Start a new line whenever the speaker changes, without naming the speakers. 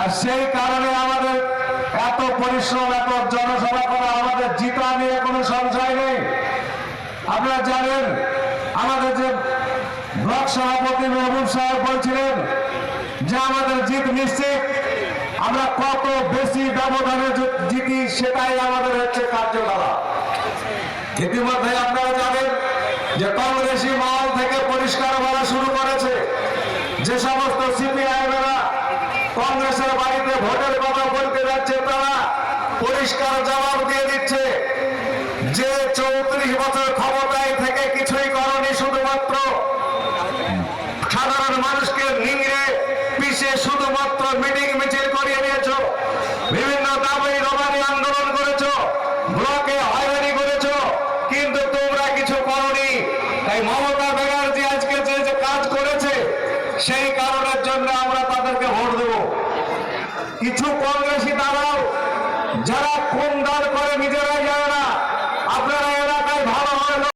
আর সেই কারণে আমাদের এত পরিশ্রম, এত জনসভা করা আমাদের জিতা নিয়ে কোনো সংশয় নেই। আপনারা জানেন, আমাদের যে ব্লক সভাপতি মেহবুব সাহেব বলছিলেন যে আমাদের জিত নিশ্চিত, আমরা কত বেশি ব্যবধানে জিতি সেটাই আমাদের হচ্ছে কার্যকলাপ। ইতিমধ্যে আপনারা জানেন যে কংগ্রেসি মহল থেকে পরিষ্কার বলা শুরু করেছে যে সমস্ত সিপিআইএরা কংগ্রেসের বাড়িতে ভোটের কথা বলতে যাচ্ছে তারা, পরিষ্কার জবাব দিয়ে দিচ্ছে। যে চৌত্রিশ বছর ক্ষমতায় থেকে কিছুই করনি শুধুমাত্র, সাধারণ মানুষকে নিংড়ে পিষে শুধুমাত্র মিটিং মিছিল করিয়ে নিয়েছ বিভিন্ন দাবি রবানি আন্দোলন করেছ, ব্লকে হয়রানি করেছ, কিন্তু তোমরা কিছু করনি। তাই মমতা ব্যানার্জি আজকে যে কাজ করেছে, সেই কারণের জন্য আমরা তাদেরকে ভোট দেব? কিছু কংগ্রেসী দাঁড়াও যারা কোন জানে